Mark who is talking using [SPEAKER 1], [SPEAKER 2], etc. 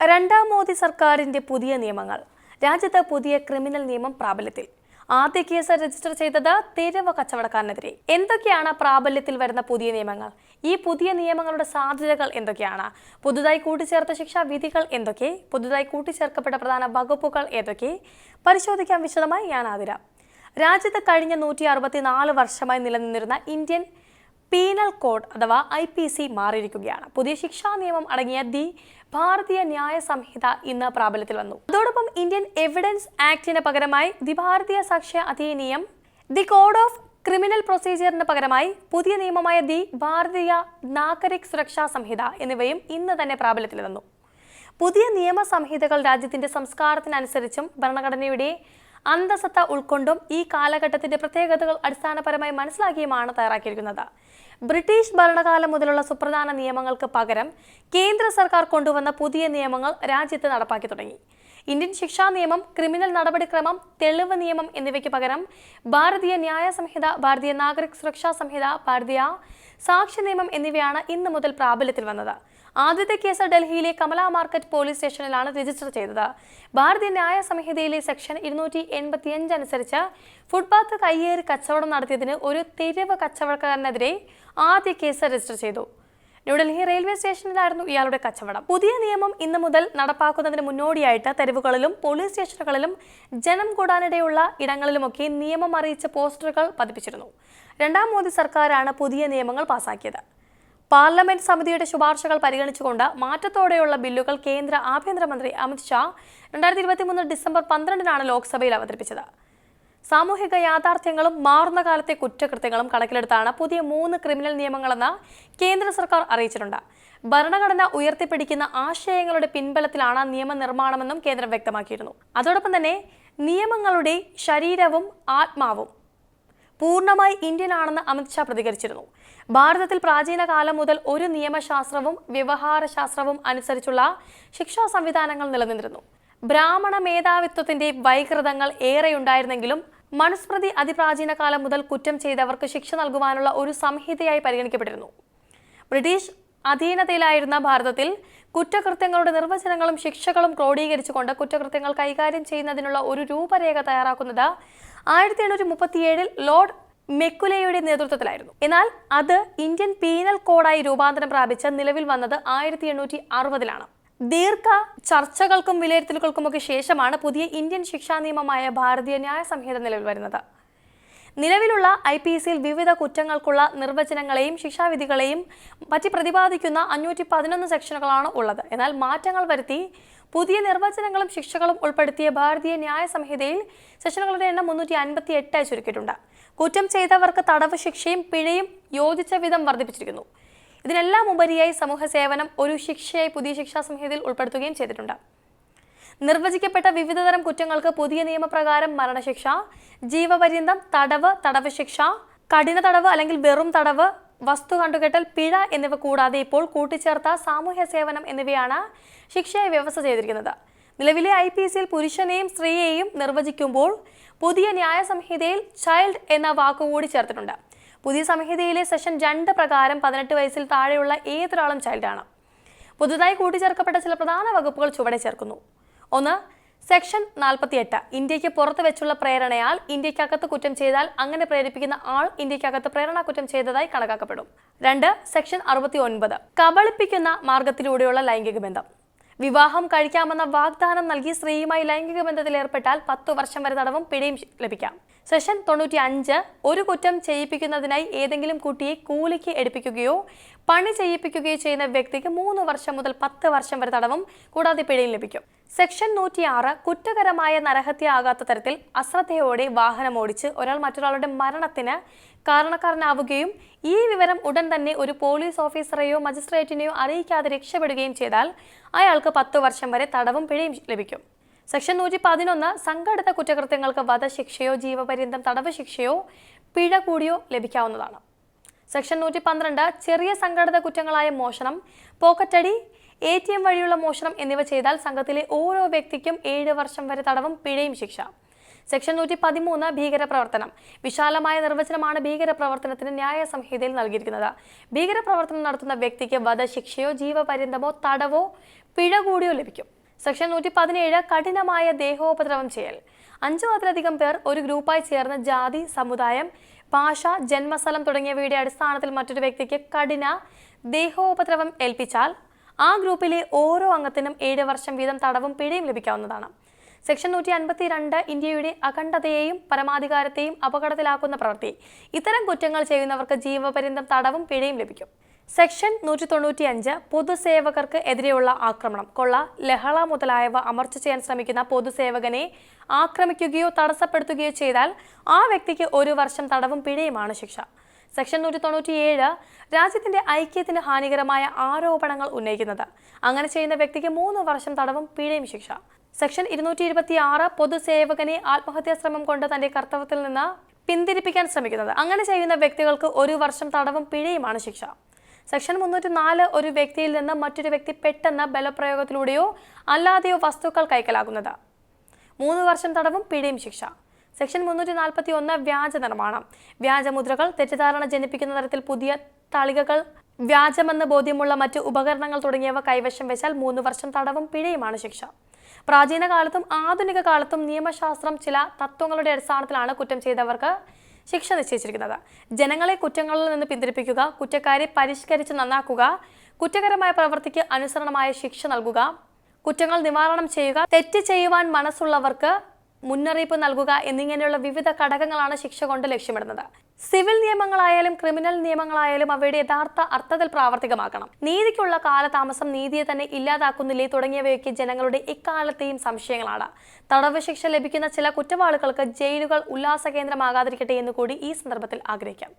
[SPEAKER 1] രണ്ടാം മോദി സർക്കാരിന്റെ പുതിയ നിയമങ്ങൾ. രാജ്യത്ത് പുതിയ ക്രിമിനൽ നിയമം പ്രാബല്യത്തിൽ. ആദ്യ കേസ് രജിസ്റ്റർ ചെയ്തത് തെരുവ് കച്ചവടക്കാരനെതിരെ. എന്തൊക്കെയാണ് പ്രാബല്യത്തിൽ വരുന്ന പുതിയ നിയമങ്ങൾ? ഈ പുതിയ നിയമങ്ങളുടെ സാധ്യതകൾ എന്തൊക്കെയാണ്? പുതുതായി കൂട്ടിച്ചേർത്ത ശിക്ഷാ വിധികൾ എന്തൊക്കെ? പുതുതായി കൂട്ടിച്ചേർക്കപ്പെട്ട പ്രധാന വകുപ്പുകൾ ഏതൊക്കെ? പരിശോധിക്കാൻ വിശദമായി. ഞാൻ ആതിര. രാജ്യത്ത് കഴിഞ്ഞ നൂറ്റി വർഷമായി നിലനിന്നിരുന്ന ഇന്ത്യൻ പീനൽ കോഡ് അഥവാ ഐ പി സി മാറിയിരിക്കുകയാണ്. പുതിയ ശിക്ഷാ നിയമം അടങ്ങിയ ദി ഭാരതീയ ന്യായ സംഹിത ഇന്ന് പ്രാബല്യത്തിൽ വന്നു. അതോടൊപ്പം ഇന്ത്യൻ എവിഡൻസ് ആക്ടിന് പകരമായി the Bharatiya Sakshya Adhiniyam the code of criminal പ്രൊസീജിയറിന് പകരമായി പുതിയ നിയമമായ ദി ഭാരതീയ നാഗരിക് സുരക്ഷാ സംഹിത എന്നിവയും ഇന്ന് തന്നെ പ്രാബല്യത്തിൽ വന്നു. പുതിയ നിയമ സംഹിതകൾ രാജ്യത്തിന്റെ സംസ്കാരത്തിനനുസരിച്ചും ഭരണഘടനയുടെ അന്തസത്ത ഉൾക്കൊണ്ടും ഈ കാലഘട്ടത്തിന്റെ പ്രത്യേകതകൾ അടിസ്ഥാനപരമായി മനസ്സിലാക്കിയുമാണ് തയ്യാറാക്കിയിരിക്കുന്നത്. ബ്രിട്ടീഷ് ഭരണകാലം മുതലുള്ള സുപ്രധാന നിയമങ്ങൾക്ക് പകരം കേന്ദ്ര സർക്കാർ കൊണ്ടുവന്ന പുതിയ നിയമങ്ങൾ രാജ്യത്ത് നടപ്പാക്കി തുടങ്ങി. ഇന്ത്യൻ ശിക്ഷാ നിയമം ക്രിമിനൽ നടപടിക്രമം തെളിവ് നിയമം എന്നിവയ്ക്ക് പകരം ഭാരതീയ ന്യായ സംഹിത ഭാരതീയ നാഗരിക് സുരക്ഷാ സംഹിത ഭാരതീയ സാക്ഷ്യ നിയമം എന്നിവയാണ് ഇന്ന് മുതൽ പ്രാബല്യത്തിൽ വന്നത്. ആദ്യത്തെ കേസ് ഡൽഹിയിലെ കമല മാർക്കറ്റ് പോലീസ് സ്റ്റേഷനിലാണ് രജിസ്റ്റർ ചെയ്തത്. ഭാരതീയ ന്യായ സംഹിതയിലെ സെക്ഷൻ ഇരുന്നൂറ്റി എൺപത്തിയഞ്ച് അനുസരിച്ച് ഫുട്പാത്ത് കയ്യേറി കച്ചവടം നടത്തിയതിന് ഒരു തെരുവ് കച്ചവടക്കാരനെതിരെ ആദ്യ കേസ് രജിസ്റ്റർ ചെയ്തു. ന്യൂഡൽഹി റെയിൽവേ സ്റ്റേഷനിലായിരുന്നു ഇയാളുടെ കച്ചവടം. പുതിയ നിയമം ഇന്ന് മുതൽ നടപ്പാക്കുന്നതിന് മുന്നോടിയായിട്ട് തെരുവുകളിലും പോലീസ് സ്റ്റേഷനുകളിലും ജനം കൂടാനിടയുള്ള ഇടങ്ങളിലുമൊക്കെ നിയമം അറിയിച്ച പോസ്റ്ററുകൾ പതിപ്പിച്ചിരുന്നു. രണ്ടാം മോദി സർക്കാരാണ് പുതിയ നിയമങ്ങൾ പാസാക്കിയത്. പാർലമെന്റ് സമിതിയുടെ ശുപാർശകൾ പരിഗണിച്ചുകൊണ്ട് മാറ്റത്തോടെയുള്ള ബില്ലുകൾ കേന്ദ്ര ആഭ്യന്തരമന്ത്രി അമിത് ഷാ രണ്ടായിരത്തി ഇരുപത്തി മൂന്ന് ഡിസംബർ പന്ത്രണ്ടിനാണ് ലോക്സഭയിൽ അവതരിപ്പിച്ചത്. സാമൂഹിക യാഥാർത്ഥ്യങ്ങളും മാറുന്ന കാലത്തെ കുറ്റകൃത്യങ്ങളും കണക്കിലെടുത്താണ് പുതിയ മൂന്ന് ക്രിമിനൽ നിയമങ്ങളെന്ന് കേന്ദ്ര സർക്കാർ അറിയിച്ചിട്ടുണ്ട്. ഭരണഘടന ഉയർത്തിപ്പിടിക്കുന്ന ആശയങ്ങളുടെ പിൻബലത്തിലാണ് നിയമനിർമ്മാണമെന്നും കേന്ദ്രം വ്യക്തമാക്കിയിരുന്നു. അതോടൊപ്പം തന്നെ നിയമങ്ങളുടെ ശരീരവും ആത്മാവും പൂർണമായി ഇന്ത്യൻ ആണെന്ന് അമിത്ഷാ പ്രതികരിച്ചിരുന്നു. ഭാരതത്തിൽ പ്രാചീന കാലം മുതൽ ഒരു നിയമശാസ്ത്രവും വ്യവഹാരശാസ്ത്രവും അനുസരിച്ചുള്ള ശിക്ഷാ സംവിധാനങ്ങൾ നിലനിന്നിരുന്നു. ബ്രാഹ്മണ മേധാവിത്വത്തിന്റെ വൈകൃതങ്ങൾ ഏറെയുണ്ടായിരുന്നെങ്കിലും മനുസ്മൃതി അതിപ്രാചീന കാലം മുതൽ കുറ്റം ചെയ്തവർക്ക് ശിക്ഷ നൽകുവാനുള്ള ഒരു സംഹിതയായി പരിഗണിക്കപ്പെട്ടിരുന്നു. ബ്രിട്ടീഷ് അധീനതയിലായിരുന്ന ഭാരതത്തിൽ കുറ്റകൃത്യങ്ങളുടെ നിർവചനങ്ങളും ശിക്ഷകളും ക്രോഡീകരിച്ചുകൊണ്ട് കുറ്റകൃത്യങ്ങൾ കൈകാര്യം ചെയ്യുന്നതിനുള്ള ഒരു രൂപരേഖ തയ്യാറാക്കുന്നത് ആയിരത്തി എണ്ണൂറ്റി മുപ്പത്തിയേഴിൽ ലോർഡ് മെക്കുലയുടെ നേതൃത്വത്തിലായിരുന്നു. എന്നാൽ അത് ഇന്ത്യൻ പീനൽ കോഡായി രൂപാന്തരം പ്രാപിച്ച നിലവിൽ വന്നത് ആയിരത്തി എണ്ണൂറ്റി അറുപതിലാണ് ദീർഘ ചർച്ചകൾക്കും വിലയിരുത്തലുകൾക്കുമൊക്കെ ശേഷമാണ് പുതിയ ഇന്ത്യൻ ശിക്ഷാ നിയമമായ ഭാരതീയ ന്യായ സംഹിത നിലവിൽ വരുന്നത്. നിലവിലുള്ള ഐ പി സിയിൽ വിവിധ കുറ്റങ്ങൾക്കുള്ള നിർവചനങ്ങളെയും ശിക്ഷാവിധികളെയും പറ്റി പ്രതിപാദിക്കുന്ന അഞ്ഞൂറ്റി പതിനൊന്ന് സെക്ഷനുകളാണ് ഉള്ളത്. എന്നാൽ മാറ്റങ്ങൾ വരുത്തി പുതിയ നിർവചനങ്ങളും ശിക്ഷകളും ഉൾപ്പെടുത്തിയ ഭാരതീയ ന്യായ സംഹിതയിൽ സെഷനുകളുടെ എണ്ണം മുന്നൂറ്റി അൻപത്തി എട്ടായി ചുരുക്കിയിട്ടുണ്ട്. കുറ്റം ചെയ്തവർക്ക് തടവ് ശിക്ഷയും പിഴയും യോജിച്ച വിധം വർദ്ധിപ്പിച്ചിരിക്കുന്നു. ഇതിനെല്ലാം ഉപരിയായി സമൂഹ സേവനം ഒരു ശിക്ഷയായി പുതിയ ശിക്ഷാ സംഹിതയിൽ ഉൾപ്പെടുത്തുകയും ചെയ്തിട്ടുണ്ട്. നിർവചിക്കപ്പെട്ട വിവിധതരം കുറ്റങ്ങൾക്ക് പുതിയ നിയമപ്രകാരം മരണശിക്ഷ ജീവപര്യന്തം തടവ് തടവ് ശിക്ഷ കഠിന തടവ് അല്ലെങ്കിൽ വെറും തടവ് വസ്തു കണ്ടുകെട്ടൽ പിഴ എന്നിവ കൂടാതെ ഇപ്പോൾ കൂട്ടിച്ചേർത്ത സാമൂഹ്യ സേവനം എന്നിവയാണ് ശിക്ഷയായി വ്യവസ്ഥ ചെയ്തിരിക്കുന്നത്. നിലവിലെ ഐ പി സിയിൽ പുരുഷനെയും സ്ത്രീയെയും നിർവചിക്കുമ്പോൾ പുതിയ ന്യായ സംഹിതയിൽ ചൈൽഡ് എന്ന വാക്കുകൂടി ചേർത്തിട്ടുണ്ട്. പുതിയ സംഹിതയിലെ സെഷൻ രണ്ട് പ്രകാരം പതിനെട്ട് വയസ്സിൽ താഴെയുള്ള ഏതൊരാളും ചൈൽഡാണ് പുതുതായി കൂട്ടിച്ചേർക്കപ്പെട്ട ചില പ്രധാന വകുപ്പുകൾ ചുവടെ ചേർക്കുന്നു. ഒന്ന് സെക്ഷൻ നാൽപ്പത്തിയെട്ട് ഇന്ത്യയ്ക്ക് പുറത്ത് വെച്ചുള്ള പ്രേരണയാൽ ഇന്ത്യക്കകത്ത് കുറ്റം ചെയ്താൽ അങ്ങനെ പ്രേരിപ്പിക്കുന്ന ആൾ ഇന്ത്യക്കകത്ത് പ്രേരണ കുറ്റം ചെയ്തതായി കണക്കാക്കപ്പെടും. രണ്ട് സെക്ഷൻ അറുപത്തി ഒൻപത് കബളിപ്പിക്കുന്ന മാർഗത്തിലൂടെയുള്ള ലൈംഗിക ബന്ധം. വിവാഹം കഴിക്കാമെന്ന വാഗ്ദാനം നൽകി സ്ത്രീയുമായി ലൈംഗിക ബന്ധത്തിൽ ഏർപ്പെട്ടാൽ പത്തു വർഷം വരെ തടവും പിഴയും ലഭിക്കാം. സെഷൻ തൊണ്ണൂറ്റി അഞ്ച് ഒരു കുറ്റം ചെയ്യിപ്പിക്കുന്നതിനായി ഏതെങ്കിലും കുട്ടിയെ കൂലിക്ക് എടുപ്പിക്കുകയോ പണി ചെയ്യിപ്പിക്കുകയോ ചെയ്യുന്ന വ്യക്തിക്ക് മൂന്ന് വർഷം മുതൽ പത്ത് വർഷം വരെ തടവും കൂടാതെ പിഴയും ലഭിക്കും. സെക്ഷൻ നൂറ്റിയാറ് കുറ്റകരമായ നരഹത്യ ആകാത്ത തരത്തിൽ അശ്രദ്ധയോടെ വാഹനം ഓടിച്ച് ഒരാൾ മറ്റൊരാളുടെ മരണത്തിന് കാരണക്കാരനാവുകയും ഈ വിവരം ഉടൻ തന്നെ ഒരു പോലീസ് ഓഫീസറെയോ മജിസ്ട്രേറ്റിനെയോ അറിയിക്കാതെ രക്ഷപ്പെടുകയും ചെയ്താൽ അയാൾക്ക് പത്ത് വർഷം വരെ തടവും പിഴയും ലഭിക്കും. സെക്ഷൻ നൂറ്റി പതിനൊന്ന് സംഘടിത കുറ്റകൃത്യങ്ങൾക്ക് വധശിക്ഷയോ ജീവപര്യന്തം തടവ് ശിക്ഷയോ പിഴ കൂടിയോ ലഭിക്കാവുന്നതാണ്. സെക്ഷൻ നൂറ്റി പന്ത്രണ്ട് ചെറിയ സംഘടിത കുറ്റങ്ങളായ മോഷണം പോക്കറ്റടി എ ടി എം വഴിയുള്ള മോഷണം എന്നിവ ചെയ്താൽ സംഘത്തിലെ ഓരോ വ്യക്തിക്കും ഏഴ് വർഷം വരെ തടവും പിഴയും ശിക്ഷ. സെക്ഷൻ നൂറ്റി പതിമൂന്ന് ഭീകരപ്രവർത്തനം. വിശാലമായ നിർവചനമാണ് ഭീകരപ്രവർത്തനത്തിന് ന്യായ സംഹിതയിൽ നൽകിയിരിക്കുന്നത്. ഭീകരപ്രവർത്തനം നടത്തുന്ന വ്യക്തിക്ക് വധശിക്ഷയോ ജീവപര്യന്തമോ തടവോ പിഴ കൂടിയോ ലഭിക്കും. സെക്ഷൻ നൂറ്റി പതിനേഴ് കഠിനമായ ദേഹോപദ്രവം ചെയ്യൽ. അഞ്ചോ അതിലധികം പേർ ഒരു ഗ്രൂപ്പായി ചേർന്ന് ജാതി സമുദായം ഭാഷ ജന്മസ്ഥലം തുടങ്ങിയവയുടെ അടിസ്ഥാനത്തിൽ മറ്റൊരു വ്യക്തിക്ക് കഠിന ദേഹോപദ്രവം ഏൽപ്പിച്ചാൽ ആ ഗ്രൂപ്പിലെ ഓരോ അംഗത്തിനും ഏഴ് വർഷം വീതം തടവും പിഴയും ലഭിക്കാവുന്നതാണ്. സെക്ഷൻ നൂറ്റി അൻപത്തി രണ്ട് ഇന്ത്യയുടെ അഖണ്ഡതയെയും പരമാധികാരത്തെയും അപകടത്തിലാക്കുന്ന പ്രവൃത്തി. ഇത്തരം കുറ്റങ്ങൾ ചെയ്യുന്നവർക്ക് ജീവപര്യന്തം തടവും പിഴയും ലഭിക്കും. സെക്ഷൻ നൂറ്റി തൊണ്ണൂറ്റി അഞ്ച് പൊതുസേവകർക്ക് എതിരെയുള്ള ആക്രമണം. കൊള്ള ലഹള മുതലായവ അമർച്ച ചെയ്യാൻ ശ്രമിക്കുന്ന പൊതുസേവകനെ ആക്രമിക്കുകയോ തടസ്സപ്പെടുത്തുകയോ ചെയ്താൽ ആ വ്യക്തിക്ക് ഒരു വർഷം തടവും പിഴയുമാണ് ശിക്ഷ. സെക്ഷൻ നൂറ്റി തൊണ്ണൂറ്റിയേഴ് രാജ്യത്തിന്റെ ഐക്യത്തിന് ഹാനികരമായ ആരോപണങ്ങൾ ഉന്നയിക്കുന്നത്. അങ്ങനെ ചെയ്യുന്ന വ്യക്തിക്ക് മൂന്ന് വർഷം തടവും പിഴയും ശിക്ഷ. സെക്ഷൻ ഇരുന്നൂറ്റി ഇരുപത്തി ആറ് പൊതുസേവകനെ ആത്മഹത്യാ ശ്രമം കൊണ്ട് തന്റെ കർത്തവ്യത്തിൽ നിന്ന് പിന്തിരിപ്പിക്കാൻ ശ്രമിക്കുന്നത്. അങ്ങനെ ചെയ്യുന്ന വ്യക്തികൾക്ക് ഒരു വർഷം തടവും പിഴയുമാണ് ശിക്ഷ. സെക്ഷൻ മുന്നൂറ്റി നാല് ഒരു വ്യക്തിയിൽ നിന്ന് മറ്റൊരു വ്യക്തി പെട്ടെന്ന് ബലപ്രയോഗത്തിലൂടെയോ അല്ലാതെയോ വസ്തുക്കൾ കൈക്കലാകുന്നത് മൂന്ന് വർഷം തടവും പിഴയും ശിക്ഷ. സെക്ഷൻ മുന്നൂറ്റി നാൽപ്പത്തി ഒന്ന് വ്യാജ നിർമ്മാണം വ്യാജമുദ്രകൾ തെറ്റിദ്ധാരണ ജനിപ്പിക്കുന്ന തരത്തിൽ പുതിയ തളികകൾ വ്യാജമെന്ന് ബോധ്യമുള്ള മറ്റ് ഉപകരണങ്ങൾ തുടങ്ങിയവ കൈവശം വെച്ചാൽ മൂന്ന് വർഷം തടവും പിഴയുമാണ് ശിക്ഷ. പ്രാചീന കാലത്തും ആധുനിക കാലത്തും നിയമശാസ്ത്രം ചില തത്വങ്ങളുടെ അടിസ്ഥാനത്തിലാണ് കുറ്റം ചെയ്തവർക്ക് ശിക്ഷ നിശ്ചയിച്ചിരിക്കുന്നത്. ജനങ്ങളെ കുറ്റങ്ങളിൽ നിന്ന് പിന്തിരിപ്പിക്കുക കുറ്റക്കാരെ പരിഷ്കരിച്ച് നന്നാക്കുക കുറ്റകരമായ പ്രവൃത്തിക്ക് അനുസരണമായ ശിക്ഷ നൽകുക കുറ്റങ്ങൾ നിവാരണം ചെയ്യുക തെറ്റ് ചെയ്യുവാൻ മനസ്സുള്ളവർക്ക് മുന്നറിയിപ്പ് നൽകുക എന്നിങ്ങനെയുള്ള വിവിധ ഘടകങ്ങളാണ് ശിക്ഷ കൊണ്ട് ലക്ഷ്യമിടുന്നത്. സിവിൽ നിയമങ്ങളായാലും ക്രിമിനൽ നിയമങ്ങളായാലും അവയുടെ യഥാർത്ഥ അർത്ഥത്തിൽ പ്രാവർത്തികമാക്കണം. നീതിക്കുള്ള കാലതാമസം നീതിയെ തന്നെ ഇല്ലാതാക്കുന്നില്ലേ തുടങ്ങിയവയൊക്കെ ജനങ്ങളുടെ ഇക്കാലത്തെയും സംശയങ്ങളാണ്. തടവ് ശിക്ഷ ലഭിക്കുന്ന ചില കുറ്റവാളികൾക്ക് ജയിലുകൾ ഉല്ലാസ കേന്ദ്രമാകാതിരിക്കട്ടെ എന്ന് കൂടി ഈ സന്ദർഭത്തിൽ ആഗ്രഹിക്കാം.